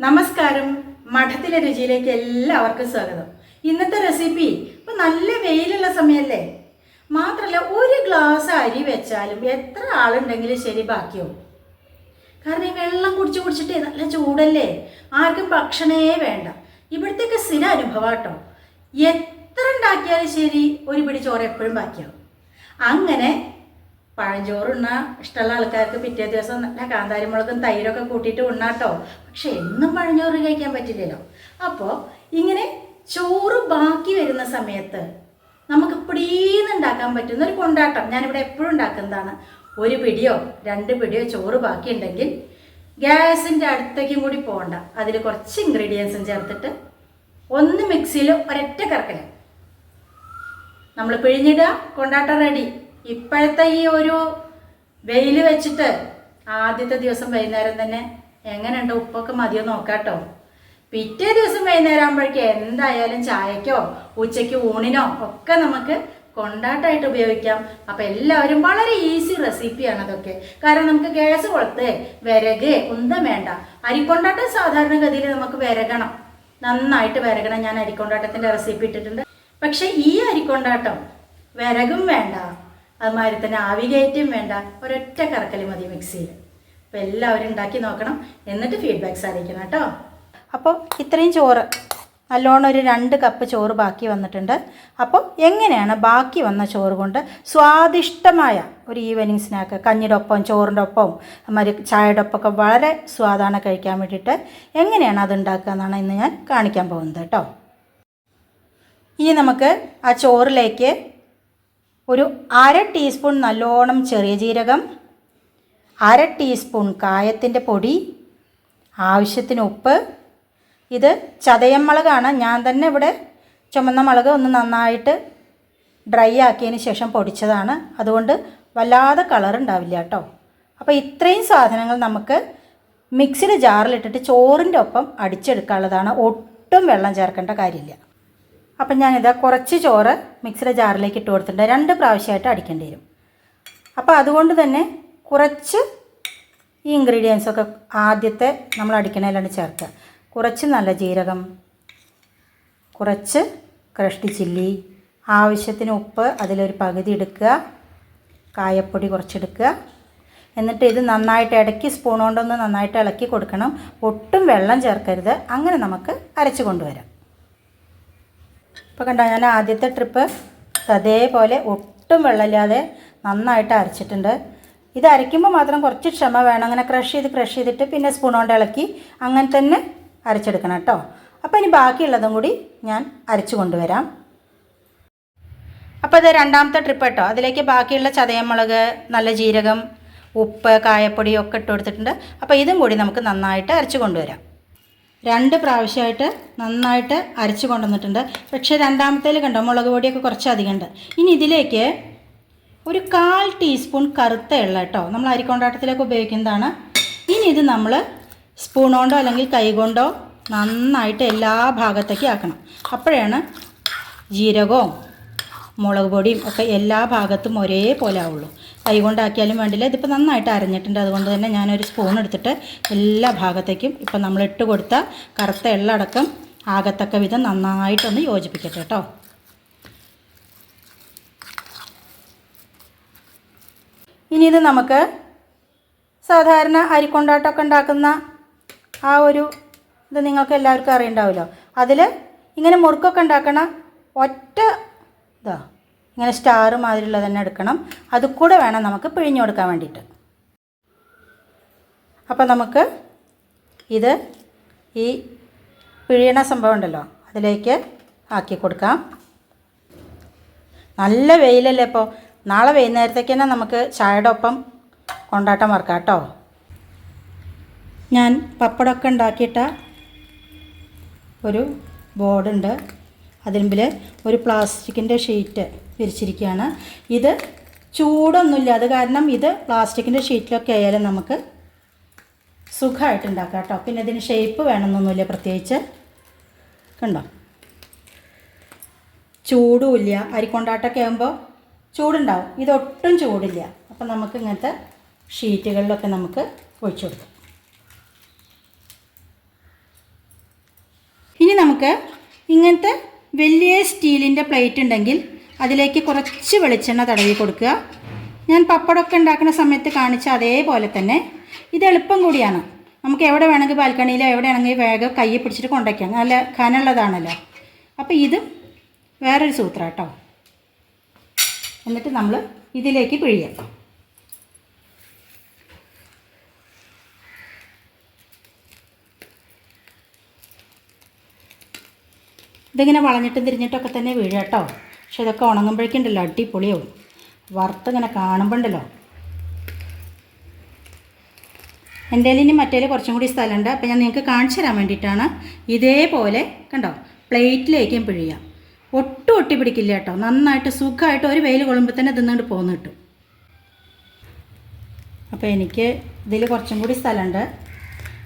നമസ്കാരം. മഠത്തിലെ രുചിയിലേക്ക് എല്ലാവർക്കും സ്വാഗതം. ഇന്നത്തെ റെസിപ്പി ഇപ്പൊ നല്ല വെയിലുള്ള സമയല്ലേ? മാത്രമല്ല ഒരു ഗ്ലാസ് അരി വെച്ചാലും എത്ര ആളുണ്ടെങ്കിലും ശരി ബാക്കിയോ കാരണം ഈ വെള്ളം കുടിച്ച് കുടിച്ചിട്ട് നല്ല ചൂടല്ലേ? ആർക്കും ഭക്ഷണേ വേണ്ട. ഇവിടുത്തേക്ക് സ്ഥിര അനുഭവാട്ടോ. എത്ര ഉണ്ടാക്കിയാലും ശരി ഒരു പിടി ചോറ് എപ്പോഴും ബാക്കിയാവും. അങ്ങനെ പഴഞ്ചോറ് ഉണ്ണ ഇഷ്ടമുള്ള ആൾക്കാർക്ക് പിറ്റേ ദിവസം നല്ല കാന്താരിമുളകും തൈരൊക്കെ കൂട്ടിയിട്ട് ഉണ്ണാട്ടോ. പക്ഷെ എന്നും പഴഞ്ചോറ് കഴിക്കാൻ പറ്റില്ലല്ലോ. അപ്പോൾ ഇങ്ങനെ ചോറ് ബാക്കി വരുന്ന സമയത്ത് നമുക്ക് പിടീന്ന് ഉണ്ടാക്കാൻ പറ്റുന്ന ഒരു കൊണ്ടാട്ടം. ഞാനിവിടെ എപ്പോഴും ഉണ്ടാക്കുന്നതാണ് ഒരു പിടിയോ രണ്ട് പിടിയോ ചോറ് ബാക്കിയുണ്ടെങ്കിൽ ഗ്യാസിന്റെ അടുത്തേക്കും കൂടി പോകണ്ട. അതിൽ കുറച്ച് ഇൻഗ്രീഡിയൻസും ചേർത്തിട്ട് ഒന്ന് മിക്സിയിൽ ഒരൊറ്റ കറക്കൽ നമ്മൾ പിഴിഞ്ഞിടുക കൊണ്ടാട്ടം റെഡി ഇപ്പോഴത്തെ ഈ ഒരു വെയിൽ വെച്ചിട്ട് ആദ്യത്തെ ദിവസം വൈകുന്നേരം തന്നെ എങ്ങനെയുണ്ട് ഉപ്പൊക്കെ മതിയോ നോക്കാട്ടോ. പിറ്റേ ദിവസം വൈകുന്നേരം ആകുമ്പോഴേക്കും എന്തായാലും ചായക്കോ ഉച്ചയ്ക്ക് ഊണിനോ ഒക്കെ നമുക്ക് കൊണ്ടാട്ടമായിട്ട് ഉപയോഗിക്കാം. അപ്പം എല്ലാവരും വളരെ ഈസി റെസിപ്പിയാണ് അതൊക്കെ. കാരണം നമുക്ക് ഗ്യാസ് കൊളുത്ത് വിരക് ഒന്നും വേണ്ട. അരിക്കൊണ്ടാട്ടം സാധാരണഗതിയിൽ നമുക്ക് വിരകണം. നന്നായിട്ട് വിരകണം. ഞാൻ അരിക്കൊണ്ടാട്ടത്തിന്റെ റെസിപ്പി ഇട്ടിട്ടുണ്ട്. പക്ഷെ ഈ അരിക്കൊണ്ടാട്ടം വിരകും വേണ്ട. അതുമാതിരി തന്നെ ആവികയറ്റും വേണ്ട. ഒരൊറ്റ കറക്കൽ മതി മിക്സിയിൽ. അപ്പോൾ എല്ലാവരും ഉണ്ടാക്കി നോക്കണം. എന്നിട്ട് ഫീഡ്ബാക്ക്സ് അറിയിക്കണം കേട്ടോ. അപ്പോൾ ഇത്രയും ചോറ് നല്ലോണം ഒരു രണ്ട് കപ്പ് ചോറ് ബാക്കി വന്നിട്ടുണ്ട്. അപ്പോൾ എങ്ങനെയാണ് ബാക്കി വന്ന ചോറ് കൊണ്ട് സ്വാദിഷ്ടമായ ഒരു ഈവനിങ് സ്നാക്ക്? കഞ്ഞിയുടെ ഒപ്പം ചോറിന്റെ ഒപ്പം മരി ചായയുടെ ഒപ്പമൊക്കെ വളരെ സ്വാദാണ് കഴിക്കാൻ വേണ്ടിയിട്ട് എങ്ങനെയാണ് അത് ഉണ്ടാക്കുക എന്നാണ് ഇന്ന് ഞാൻ കാണിക്കാൻ പോകുന്നത് കേട്ടോ. ഇനി നമുക്ക് ആ ചോറിലേക്ക് ഒരു അര ടീസ്പൂൺ നല്ലോണം ചെറിയ ജീരകം അര ടീസ്പൂൺ കായത്തിന്റെ പൊടി ആവശ്യത്തിന് ഉപ്പ് ഇത് ചതയം മുളകാണ്. ഞാൻ തന്നെ ഇവിടെ ചുമന്ന മുളക് ഒന്ന് നന്നായിട്ട് ഡ്രൈ ആക്കിയതിന് ശേഷം പൊടിച്ചതാണ്. അതുകൊണ്ട് വല്ലാതെ കളർ ഉണ്ടാവില്ല കേട്ടോ. അപ്പോൾ ഇത്രയും സാധനങ്ങൾ നമുക്ക് മിക്സിയുടെ ജാറിലിട്ടിട്ട് ചോറിന്റെ ഒപ്പം അടിച്ചെടുക്കാനുള്ളതാണ്. ഒട്ടും വെള്ളം ചേർക്കേണ്ട കാര്യമില്ല. അപ്പം ഞാനിതാ കുറച്ച് ചോറ് മിക്സിയുടെ ജാറിലേക്ക് ഇട്ട് കൊടുത്തിട്ടുണ്ട്. രണ്ട് പ്രാവശ്യമായിട്ട് അടിക്കേണ്ടി വരും. അപ്പോൾ അതുകൊണ്ട് തന്നെ കുറച്ച് ഈ ഇൻഗ്രീഡിയൻസൊക്കെ ആദ്യത്തെ നമ്മൾ അടിക്കണതിലാണ് ചേർക്കുക. കുറച്ച് നല്ല ജീരകം കുറച്ച് ക്രഷ്ഡ് ചില്ലി ആവശ്യത്തിന് ഉപ്പ് അതിലൊരു പകുതി എടുക്കുക കായപ്പൊടി കുറച്ചെടുക്കുക. എന്നിട്ട് ഇത് നന്നായിട്ട് ഇടയ്ക്ക് സ്പൂൺ കൊണ്ടൊന്ന് നന്നായിട്ട് ഇളക്കി കൊടുക്കണം. ഒട്ടും വെള്ളം ചേർക്കരുത്. അങ്ങനെ നമുക്ക് അരച്ച് കൊണ്ടുവരാം. ഇപ്പോൾ കണ്ടോ ഞാൻ ആദ്യത്തെ ട്രിപ്പ് അതേപോലെ ഒട്ടും വെള്ളമില്ലാതെ നന്നായിട്ട് അരച്ചിട്ടുണ്ട്. ഇത് അരയ്ക്കുമ്പോൾ മാത്രം കുറച്ച് ക്ഷമ വേണം. അങ്ങനെ ക്രഷ് ചെയ്ത് ക്രഷ് ചെയ്തിട്ട് പിന്നെ സ്പൂൺ കൊണ്ട് ഇളക്കി അങ്ങനെ തന്നെ അരച്ചെടുക്കണം കേട്ടോ. അപ്പോൾ ഇനി ബാക്കിയുള്ളതും കൂടി ഞാൻ അരച്ചു കൊണ്ടുവരാം. അപ്പോൾ ഇത് രണ്ടാമത്തെ ട്രിപ്പ് കേട്ടോ. അതിലേക്ക് ബാക്കിയുള്ള ചതയമുളക് നല്ല ജീരകം ഉപ്പ് കായപ്പൊടി ഒക്കെ ഇട്ട് കൊടുത്തിട്ടുണ്ട്. അപ്പോൾ ഇതും കൂടി നമുക്ക് നന്നായിട്ട് അരച്ചു കൊണ്ടുവരാം. രണ്ട് പ്രാവശ്യമായിട്ട് നന്നായിട്ട് അരച്ച് കൊണ്ടുവന്നിട്ടുണ്ട്. പക്ഷേ രണ്ടാമത്തേൽ കണ്ടോ മുളക് പൊടിയൊക്കെ കുറച്ച് അധികമുണ്ട്. ഇനി ഇതിലേക്ക് ഒരു കാൽ ടീസ്പൂൺ കറുത്ത എള്ള കേട്ടോ. നമ്മൾ അരിക്കൊണ്ടാട്ടത്തിലേക്ക് ഉപയോഗിക്കുന്നതാണ്. ഇനി ഇത് നമ്മൾ സ്പൂൺ കൊണ്ടോ അല്ലെങ്കിൽ കൈ കൊണ്ടോ നന്നായിട്ട് എല്ലാ ഭാഗത്തേക്കും ആക്കണം. അപ്പോഴാണ് ജീരകവും മുളക് പൊടിയും ഒക്കെ എല്ലാ ഭാഗത്തും ഒരേപോലെ ആവുള്ളൂ. കൈ കൊണ്ടാക്കിയാലും വേണ്ടില്ല. ഇതിപ്പോൾ നന്നായിട്ട് അരഞ്ഞിട്ടുണ്ട്. അതുകൊണ്ട് തന്നെ ഞാനൊരു സ്പൂൺ എടുത്തിട്ട് എല്ലാ ഭാഗത്തേക്കും ഇപ്പം നമ്മൾ ഇട്ട് കൊടുത്ത കറുത്ത എള്ളടക്കം ആകത്തക്ക വിധം നന്നായിട്ടൊന്ന് യോജിപ്പിക്കട്ടെ കേട്ടോ. ഇനി ഇത് നമുക്ക് സാധാരണ അരിക്കൊണ്ടാട്ടമൊക്കെ ഉണ്ടാക്കുന്ന ആ ഒരു ഇത് നിങ്ങൾക്ക് എല്ലാവർക്കും അറിയണ്ടാവുമല്ലോ അതിൽ ഇങ്ങനെ മുറുക്കൊക്കെ ഉണ്ടാക്കണ ഒറ്റ ഇതാ ഇങ്ങനെ സ്റ്റാർ മാതിരിയുള്ളത് തന്നെ എടുക്കണം. അത് കൂടെ വേണം നമുക്ക് പിഴിഞ്ഞു കൊടുക്കാൻ വേണ്ടിയിട്ട്. അപ്പോൾ നമുക്ക് ഇത് ഈ പിഴിയണ സംഭവം ഉണ്ടല്ലോ അതിലേക്ക് ആക്കി കൊടുക്കാം. നല്ല വെയിലല്ലേ ഇപ്പോൾ നാളെ വൈകുന്നേരത്തേക്ക് തന്നെ നമുക്ക് ചായയുടെ ഒപ്പം കൊണ്ടാട്ടം വറക്കാം കേട്ടോ. ഞാൻ പപ്പടമൊക്കെ ഉണ്ടാക്കിയിട്ട ഒരു ബോർഡുണ്ട്. അതിൻപിൽ ഒരു പ്ലാസ്റ്റിക്കിന്റെ ഷീറ്റ് വിരിച്ചിരിക്കുകയാണ്. ഇത് ചൂടൊന്നുമില്ല. അത് കാരണം ഇത് പ്ലാസ്റ്റിക്കിന്റെ ഷീറ്റിലൊക്കെ ആയാലും നമുക്ക് സുഖമായിട്ട് ഉണ്ടാക്കാം കേട്ടോ. പിന്നെ ഇതിന് ഷേപ്പ് വേണമെന്നൊന്നുമില്ല പ്രത്യേകിച്ച്. കണ്ടോ? ചൂടുമില്ല. അരിക്കൊണ്ടാട്ടമൊക്കെ ആകുമ്പോൾ ചൂടുണ്ടാവും. ഇതൊട്ടും ചൂടില്ല. അപ്പം നമുക്ക് ഇങ്ങനത്തെ ഷീറ്റുകളിലൊക്കെ നമുക്ക് ഒഴിച്ചു കൊടുക്കാം ഇനി നമുക്ക് ഇങ്ങനത്തെ വലിയ സ്റ്റീലിന്റെ പ്ലേറ്റ് ഉണ്ടെങ്കിൽ അതിലേക്ക് കുറച്ച് വെളിച്ചെണ്ണ തടവി കൊടുക്കുക. ഞാൻ പപ്പടമൊക്കെ ഉണ്ടാക്കുന്ന സമയത്ത് കാണിച്ച അതേപോലെ തന്നെ ഇത് എളുപ്പം കൂടിയാണ്. നമുക്ക് എവിടെ വേണമെങ്കിൽ ബാൽക്കണിയിലോ എവിടെ ആണെങ്കിൽ വേഗം കൈ പിടിച്ചിട്ട് കൊണ്ടുവയ്ക്കാം നല്ല കനുള്ളതാണല്ലോ അപ്പോൾ ഇത് വേറൊരു സൂത്രം കേട്ടോ എന്നിട്ട് നമ്മൾ ഇതിലേക്ക് പിഴിയാം. ഇതിങ്ങനെ വളഞ്ഞിട്ടും തിരിഞ്ഞിട്ടൊക്കെ തന്നെ വീഴുക കേട്ടോ. പക്ഷെ ഇതൊക്കെ ഉണങ്ങുമ്പോഴേക്കുണ്ടല്ലോ അടിപൊളിയാവും. വറുത്തിങ്ങനെ കാണുമ്പോണ്ടല്ലോ. കയ്യിൽ ഇനി മറ്റേ കുറച്ചും കൂടി സ്ഥലമുണ്ട്. അപ്പോൾ ഞാൻ നിങ്ങൾക്ക് കാണിച്ചു തരാൻ വേണ്ടിയിട്ടാണ് ഇതേപോലെ കണ്ടോ പ്ലേറ്റിലേക്കും പിഴിയാം ഒട്ടും ഒട്ടി പിടിക്കില്ല കേട്ടോ. നന്നായിട്ട് സുഖമായിട്ട് ഒരു വെയിൽ കൊള്ളുമ്പോൾ തന്നെ തിന്നുകൊണ്ട് പോകുന്നു കിട്ടും. അപ്പോൾ എനിക്ക് ഇതിൽ കുറച്ചും കൂടി സ്ഥലമുണ്ട്.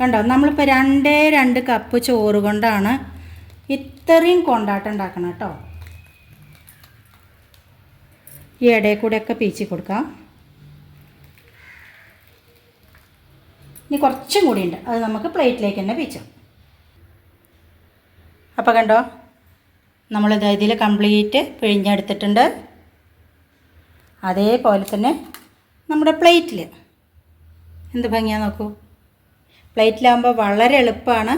കണ്ടോ നമ്മളിപ്പോൾ രണ്ടേ രണ്ട് കപ്പ് ചോറ് കൊണ്ടാണ് ഇത്രയും കൊണ്ടാട്ടം ഉണ്ടാക്കണം കേട്ടോ. ഈ ഇടയിൽ കൂടെയൊക്കെ പീച്ചി കൊടുക്കാം. ഇനി കുറച്ചും കൂടി ഉണ്ട്. അത് നമുക്ക് പ്ലേറ്റിലേക്ക് തന്നെ പീച്ചാം. അപ്പോൾ കണ്ടോ? നമ്മളിത് ഇതിൽ കംപ്ലീറ്റ് പിഴിഞ്ഞെടുത്തിട്ടുണ്ട്. അതേപോലെ തന്നെ നമ്മുടെ പ്ലേറ്റിൽ എന്ത് ഭംഗിയാ നോക്കൂ. പ്ലേറ്റിലാകുമ്പോൾ വളരെ എളുപ്പമാണ്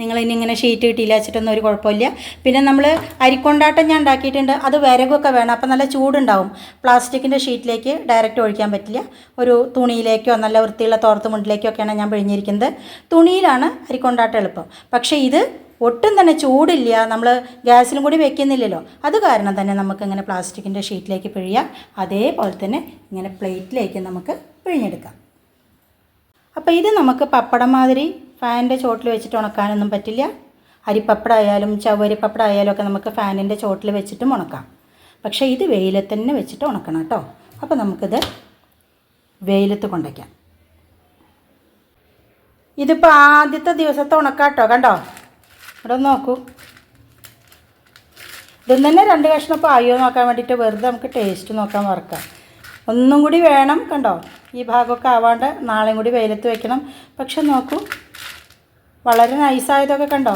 നിങ്ങളിനി ഇങ്ങനെ ഷീറ്റ് കിട്ടിയില്ല വെച്ചിട്ടൊന്നും ഒരു കുഴപ്പമില്ല. പിന്നെ നമ്മൾ അരിക്കൊണ്ടാട്ടം ഞാൻ ഉണ്ടാക്കിയിട്ടുണ്ട്. അത് വിരകൊക്കെ വേണം. അപ്പോൾ നല്ല ചൂടുണ്ടാവും. പ്ലാസ്റ്റിക്കിന്റെ ഷീറ്റിലേക്ക് ഡയറക്റ്റ് ഒഴിക്കാൻ പറ്റില്ല. ഒരു തുണിയിലേക്കോ നല്ല വൃത്തിയുള്ള തോർത്ത് മുണ്ടിലേക്കൊക്കെയാണ് ഞാൻ പിഴിഞ്ഞിരിക്കുന്നത്. തുണിയിലാണ് അരിക്കൊണ്ടാട്ടം എളുപ്പം. പക്ഷേ ഇത് ഒട്ടും തന്നെ ചൂടില്ല. നമ്മൾ ഗ്യാസിലും കൂടി വെക്കുന്നില്ലല്ലോ. അത് കാരണം തന്നെ നമുക്ക് ഇങ്ങനെ പ്ലാസ്റ്റിക്കിന്റെ ഷീറ്റിലേക്ക് പിഴിയാം. അതേപോലെ തന്നെ ഇങ്ങനെ പ്ലേറ്റിലേക്ക് നമുക്ക് പിഴിഞ്ഞെടുക്കാം. അപ്പോൾ ഇത് നമുക്ക് പപ്പടം മാതിരി ഫാനിന്റെ ചോട്ടിൽ വെച്ചിട്ട് ഉണക്കാനൊന്നും പറ്റില്ല. അരിപ്പപ്പടായാലും ആയാലും ഒക്കെ നമുക്ക് ഫാനിന്റെ ചോട്ടിൽ വെച്ചിട്ടും ഉണക്കാം. പക്ഷേ ഇത് വെയിലത്ത് തന്നെ വെച്ചിട്ട് ഉണക്കണം കേട്ടോ. അപ്പോൾ നമുക്കിത് വെയിലത്ത് കൊണ്ടുവയ്ക്കാം ഇതിപ്പോൾ ആദ്യത്തെ ദിവസത്തെ ഉണക്കാട്ടോ കണ്ടോ? ഇവിടെ നോക്കൂ. ഇതും തന്നെ രണ്ട് കഷ്ണം പായോ നോക്കാൻ വേണ്ടിയിട്ട് വെറുതെ നമുക്ക് ടേസ്റ്റ് നോക്കാൻ വറക്കാം ഒന്നും കൂടി വേണം കണ്ടോ? ഈ ഭാഗമൊക്കെ ആവാണ്ട് നാളെയും കൂടി വെയിലത്ത് വെക്കണം. പക്ഷെ നോക്കൂ. വളരെ നൈസായതൊക്കെ കണ്ടോ?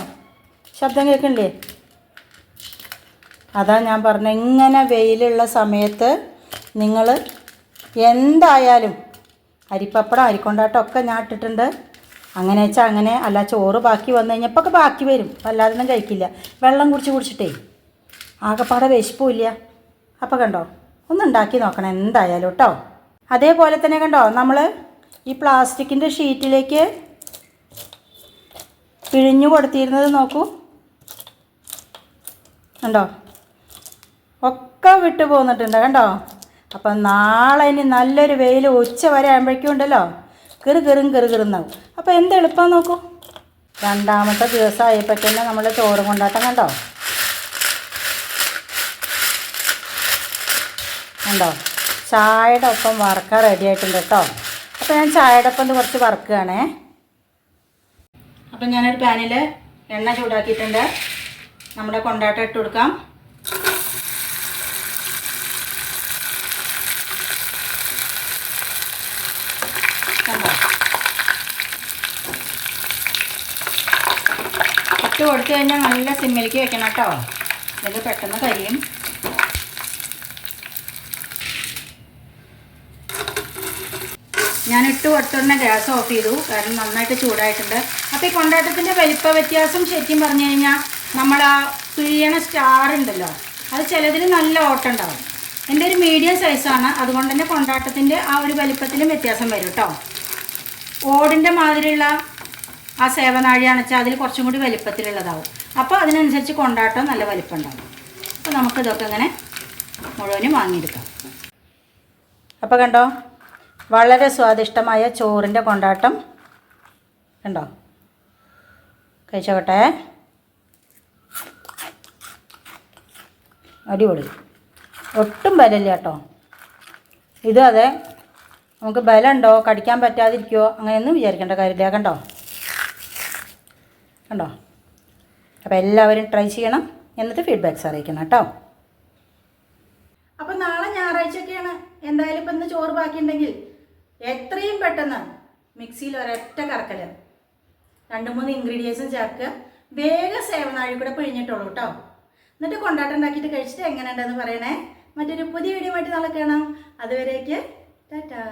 ശബ്ദം കേൾക്കണില്ലേ? അതാ ഞാൻ പറഞ്ഞ ഇങ്ങനെ വെയിലുള്ള സമയത്ത് നിങ്ങൾ എന്തായാലും അരിപ്പപ്പടം അരിക്കൊണ്ടാട്ടം ഒക്കെ ഞാൻ ഇട്ടിട്ടുണ്ട്. അങ്ങനെ വെച്ചാൽ അങ്ങനെ അല്ല ചോറ് ബാക്കി വന്നു കഴിഞ്ഞപ്പോൾ ഒക്കെ ബാക്കി വരും. അല്ലാതെ ഒന്നും കഴിക്കില്ല. വെള്ളം കുടിച്ച് കുടിച്ചിട്ടേ ആകെപ്പാടെ വിശപ്പില്ല അപ്പോൾ കണ്ടോ ഒന്ന് ഉണ്ടാക്കി നോക്കണം എന്തായാലും കേട്ടോ. അതേപോലെ തന്നെ കണ്ടോ നമ്മൾ ഈ പ്ലാസ്റ്റിക്കിന്റെ ഷീറ്റിലേക്ക് പിഴിഞ്ഞു കൊടുത്തിരുന്നത് നോക്കൂ. കണ്ടോ? ഒക്കെ വിട്ടു പോന്നിട്ടുണ്ട് കണ്ടോ? അപ്പം നാളെ ഇനി നല്ലൊരു വെയിൽ ഉച്ച വരെ ആകുമ്പോഴേക്കും ഉണ്ടല്ലോ. കിറു കിറും കിറു കിറുന്നാവും. അപ്പോൾ എന്ത് എളുപ്പം നോക്കൂ. രണ്ടാമത്തെ ദിവസമായപ്പോൾ തന്നെ നമ്മൾ ചോറ് കൊണ്ടാട്ടം കണ്ടോ? കണ്ടോ? ചായയുടെ ഒപ്പം വറക്കാൻ റെഡി ആയിട്ടുണ്ട് കേട്ടോ. അപ്പോൾ ഞാൻ ചായയുടെ ഒപ്പം കുറച്ച് വറക്കുകയാണേ. അപ്പം ഞാനൊരു പാനിൽ എണ്ണ ചൂടാക്കിയിട്ടുണ്ട്. നമ്മുടെ കൊണ്ടാട്ടം ഇട്ട് കൊടുക്കാം. ഇട്ട് കൊടുത്തു കഴിഞ്ഞാൽ നല്ല സിമ്മിലേക്ക് വെക്കണം കേട്ടോ. ഇത് പെട്ടെന്ന് കരിയും. ഞാൻ ഇട്ട് കൊടുത്തുടനെ ഗ്യാസ് ഓഫ് ചെയ്തു. കാരണം നന്നായിട്ട് ചൂടായിട്ടുണ്ട്. അപ്പോൾ ഈ കൊണ്ടാട്ടത്തിന്റെ വലിപ്പ വ്യത്യാസം ശരിക്കും പറഞ്ഞു കഴിഞ്ഞാൽ നമ്മൾ ആ പിഴിയണ സ്റ്റാർ ഉണ്ടല്ലോ അത് ചിലതിൽ നല്ല ഓട്ടം ഉണ്ടാവും. എന്റെ ഒരു മീഡിയം സൈസാണ് അതുകൊണ്ട് തന്നെ കൊണ്ടാട്ടത്തിന്റെ ആ ഒരു വലിപ്പത്തിലും വ്യത്യാസം വരും കേട്ടോ ഓടിന്റെ മാതിരിയുള്ള ആ സേവനാഴിയാണ് വെച്ചാൽ അതിൽ കുറച്ചും കൂടി വലിപ്പത്തിലുള്ളതാവും. അപ്പോൾ അതിനനുസരിച്ച് കൊണ്ടാട്ടം നല്ല വലിപ്പം ഉണ്ടാവും. അപ്പോൾ നമുക്കിതൊക്കെ ഇങ്ങനെ മുഴുവനും വാങ്ങിയെടുക്കാം. അപ്പോൾ കണ്ടോ? വളരെ സ്വാദിഷ്ടമായ ചോറിന്റെ കൊണ്ടാട്ടം. കണ്ടോ? കഴിച്ചോട്ടെ അടിപൊളി. ഒട്ടും ബലമില്ല കേട്ടോ. ഇതും അതെ നമുക്ക് ബലമുണ്ടോ? കടിക്കാൻ പറ്റാതിരിക്കുമോ അങ്ങനെയൊന്നും വിചാരിക്കേണ്ട കാര്യമില്ല. കണ്ടോ? കണ്ടോ? അപ്പോൾ എല്ലാവരും ട്രൈ ചെയ്യണം. എന്നിട്ട് ഫീഡ്ബാക്ക്സ് അറിയിക്കണം കേട്ടോ. അപ്പം നാളെ ഞായറാഴ്ചയൊക്കെയാണ്. എന്തായാലും ഇപ്പം ഇന്ന് ചോറ് ബാക്കിയുണ്ടെങ്കിൽ എത്രയും പെട്ടെന്ന് മിക്സിയിൽ ഒരൊറ്റ കറക്കൽ രണ്ട് മൂന്ന് ഇൻഗ്രീഡിയൻസും ചേർക്കുക. വേഗം സേവനാഴി കൂടെ പിഴിഞ്ഞിട്ടുള്ളൂ കേട്ടോ എന്നിട്ട് കൊണ്ടാട്ടം ഉണ്ടാക്കിയിട്ട് കഴിച്ചിട്ട് എങ്ങനെയുണ്ടെന്ന് പറയണേ. മറ്റൊരു പുതിയ വീഡിയോ ആയിട്ട് നാളെ കാണാം. അതുവരേക്ക് ടാറ്റാ.